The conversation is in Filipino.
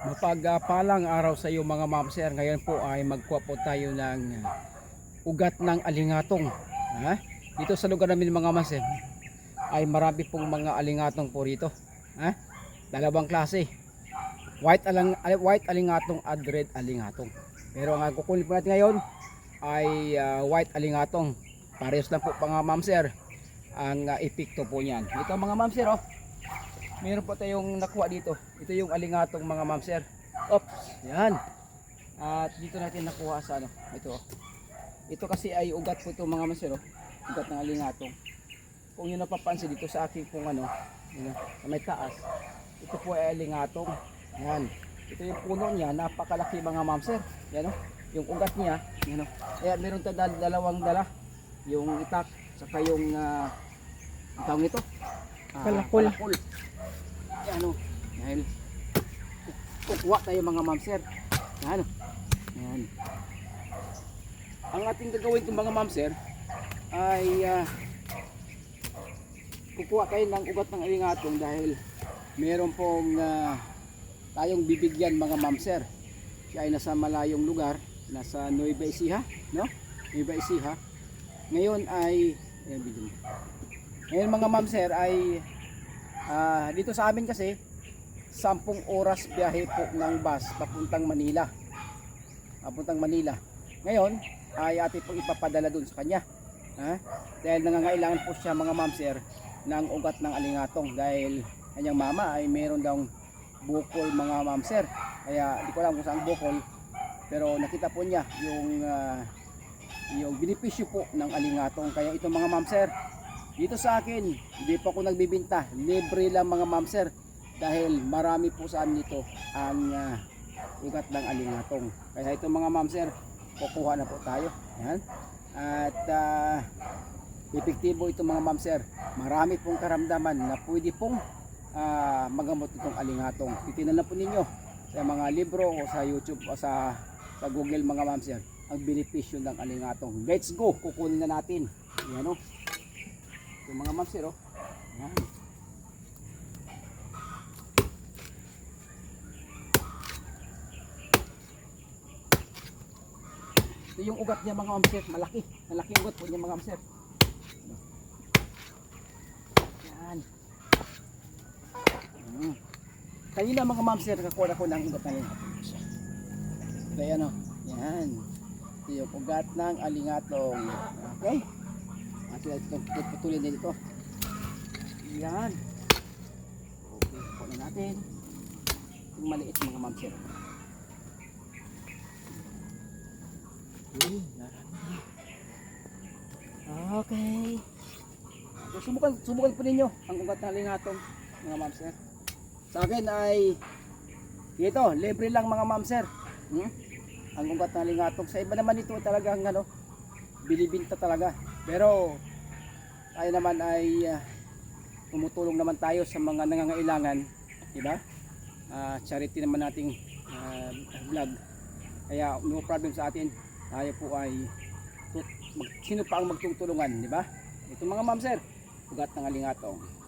Mapagpalang araw sa iyo mga ma'am sir. Ngayon po ay magkuha po tayo ng uh, ugat ng alingatong. Ha? Dito sa lugar namin mga ma'am sir ay marami pong mga alingatong po rito. Ha? Dalawang klase. White, alang, al- white alingatong at red alingatong. Pero ang kukunin po natin ngayon ay uh, white alingatong. Parehas lang po mga ma'am sir ang uh, epekto po niyan. Ito mga ma'am sir oh. Meron po tayong nakuha dito. Ito yung alingatong mga ma'am sir. Oops, yan. At dito natin nakuha sa ano, ito. oh. Ito kasi ay ugat po ito mga ma'am sir, oh. ugat ng alingatong. Kung yun napapansin dito sa aking pong ano, yun, may taas, ito po ay alingatong. Yan. Ito yung puno niya, napakalaki mga ma'am sir. Yan oh. Yung ugat niya, yan oh. Kaya meron tayo dal- dalawang dala. Yung itak, saka yung uh, ang tawag nito? Ah, Kalakul. kalakul. Yan oh. Dahil kukuha tayo mga ma'am sir. Yan oh. Yan. Ang ating gagawin itong mga ma'am sir ay ah, kukuha kayo ng ugat ng alingatong dahil meron pong ah, tayong bibigyan mga ma'am sir. Siya ay nasa malayong lugar, nasa Nueva Ecija, no? Nueva Ecija. Ngayon ay ayan. Ngayon mga ma'am sir ay ah, dito sa amin kasi 10 oras biyahe po ng bus papuntang Manila. Papuntang Manila. Ngayon ay atin pong ipapadala dun sa kanya. Ha? Dahil nangangailangan po siya mga ma'am sir ng ugat ng alingatong dahil kanyang mama ay meron daw bukol mga ma'am sir. Kaya di ko alam kung saan bukol pero nakita po niya yung ah, yung benepisyo po ng alingatong. Kaya ito mga ma'am sir, dito sa akin, hindi po ako nagbibinta. Libre lang mga ma'am sir dahil marami po sa amin dito ang ah, ugat ng alingatong. Kaya ito mga ma'am sir, kukuha na po tayo. Yan. At ah, epektibo ito mga ma'am sir. Marami pong karamdaman na pwede pong ah, magamot itong alingatong. Titinan na po ninyo sa mga libro o sa YouTube o sa sa Google mga ma'am sir ang benepisyo ng alingatong. Let's go, kukunin na natin. Yan o. Ito mga ma'am sir oh. Yan. Ito yung ugat niya mga ma'am sir, malaki. Malaki ugat po niya mga ma'am sir. Yan. Mm. Kanina mga ma'am sir, nakakuha ko ng ugat na yun. Ito yan o. Yan. Ito yung ugat ng alingatong. Okay? At ito, putulin din ito. Yan. Okay, kunin natin. Yung maliit mga ma'am sir. Yun, narami. Okay. So, subukan, subukan po ninyo ang ugat ng alingatong mga ma'am sir. Sa akin ay ito, libre lang mga ma'am sir. Hmm? Ang ugat ng alingatong. Sa iba naman ito talagang ano, binibinta talaga. Pero tayo naman ay ah, tumutulong naman tayo sa mga nangangailangan, di ba? Ah, charity naman nating ah, vlog. Kaya no problem sa atin. Tayo po ay sino pa ang magtutulungan, di ba? Ito mga ma'am sir, ugat ng alingatong.